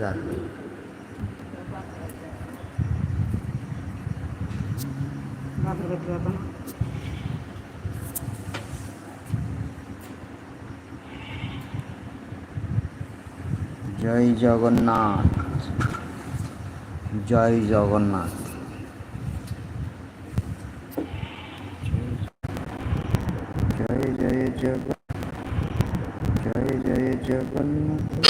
हज़ार जय जगन्नाथ। जय जगन्नाथ। जय जय जय जय जगन्नाथ।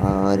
और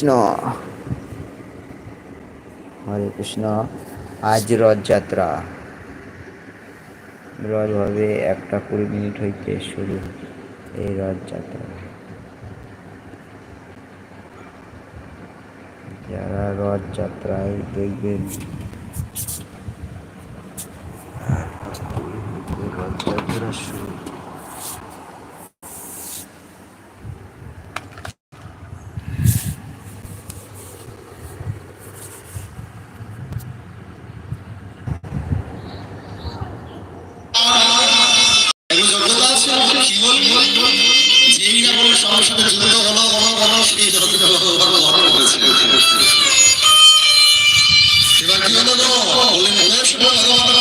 কৃষ্ণ। হরে কৃষ্ণ। আজ রথযাত্রা। রথ হবে একটা কুড়ি মিনিট হইতে শুরু এই রথযাত্রা। যারা রথযাত্রায় দেখবেন এবার কি হলো বলেন বয়স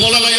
যে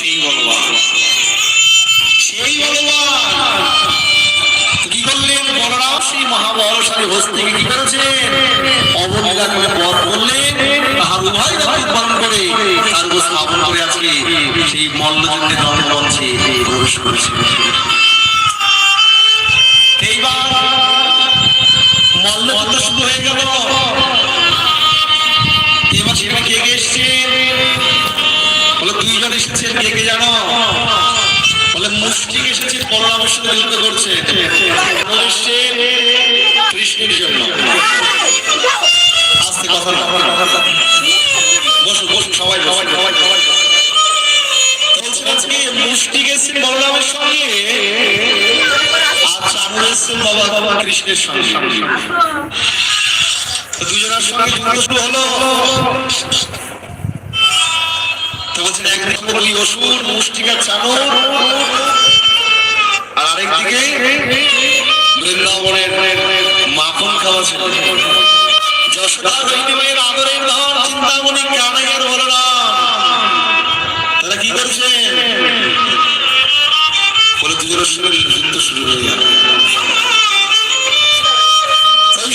সেই বলবান। সেই বলবান। কি করলেন বলরাম? সেই মহাবলশালী হস্তিকে কি করেছেন অবলীলা করে বধ করলেন। তাহার উভয় রথ উৎপন্ন করে উপর স্থাপন করে আজকে সেই মল্লযুদ্ধে রণমঞ্চে প্রবেশ করেছে এইবার মল্লযুদ্ধ শুরু হয়ে গেল। জানো? বলে মুষ্টিক এসেছে সাথে যুদ্ধ করছে কৃষ্ণের জন্য। আস্তে কথা বসো বসো, সবাই সবাই সবাই সবাই মুষ্টিক এসেছেন বলরামের সঙ্গে। আর চানুর এসেছেন বাবা কৃষ্ণের সঙ্গে। দুজনের সঙ্গে হলো। বলছেন একদিকে বলি অসুর মুষ্টিকা চানুর আর আরেকদিকে বৃন্দাবনের মাখন খাওয়া ছিল। বলে দুজনের সঙ্গে যুদ্ধ শুরু হয়ে গেল।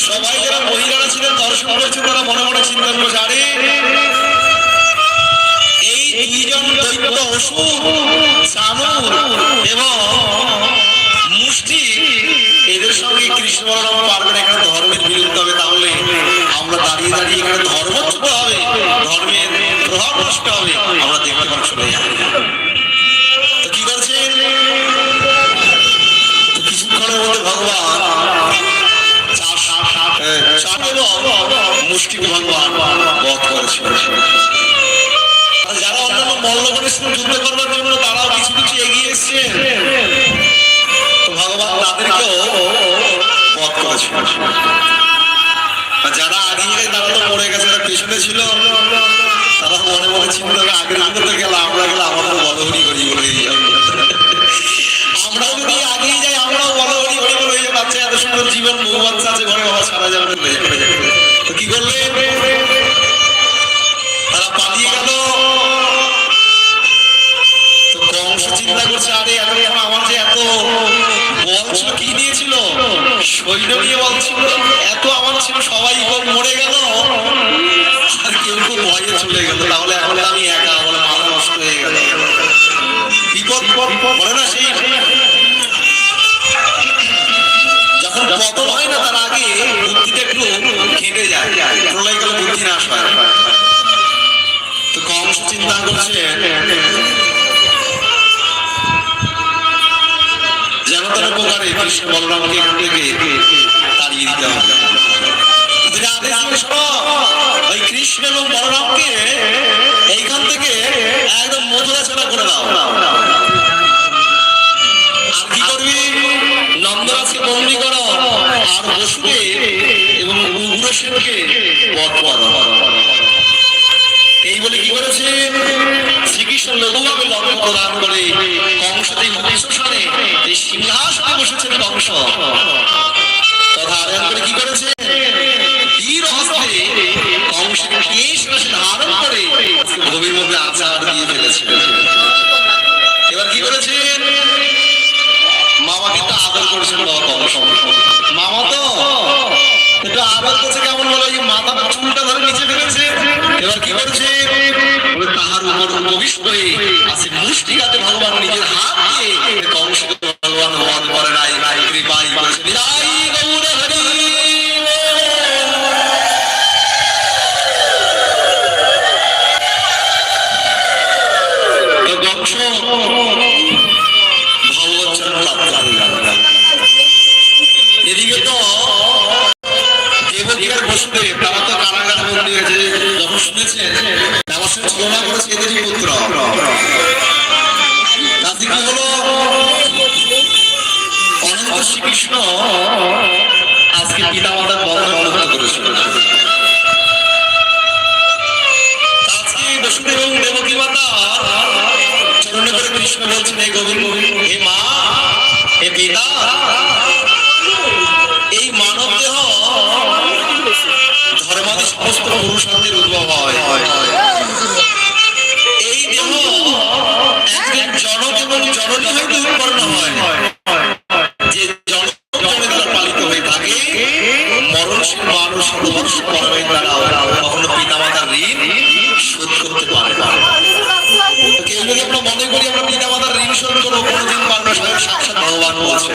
সবাই যারা মহিলারা ছিলেন, দর্শন করেছেন, তারা মনে মনে চিন্তা করছে, আরে অসুর চানুর এবং মুষ্টি এদের সঙ্গে কৃষ্ণ বলরাম পারবেন এখানে ধর্মের বিরুদ্ধ হবে। তাহলে আমরা দাঁড়িয়ে দাঁড়িয়ে এখানে ধর্মচ্যুত হবে। ধর্মের প্রভাব নষ্ট হবে। আমরা দেখতে পাচ্ছি মল্লগণের সৈন্য নিয়ে বল ছিল এত আমার ছিল, সবাই মরে গেল। আর কেউ কেউ ভয়ে চলে গেল। তাহলে এখন আমি একা বলে মাথা নষ্ট হয়ে গেল। বিপদ বলে না সেই। যখন পতন হয় না, তার আগে বুদ্ধিটা একটু খেটে যায়। প্রলয় গেলে বুদ্ধি নাশ হয়। তো কংস চিন্তা করছে, যেন তার উপকারে কৃষ্ণ বলরামকে প্রদান করে। কংস যে এই সিংহাসনে বসেছেন কংস তথা করে কি করেছে? বলছেন হে গোবিন্দ হে মা হে পিতা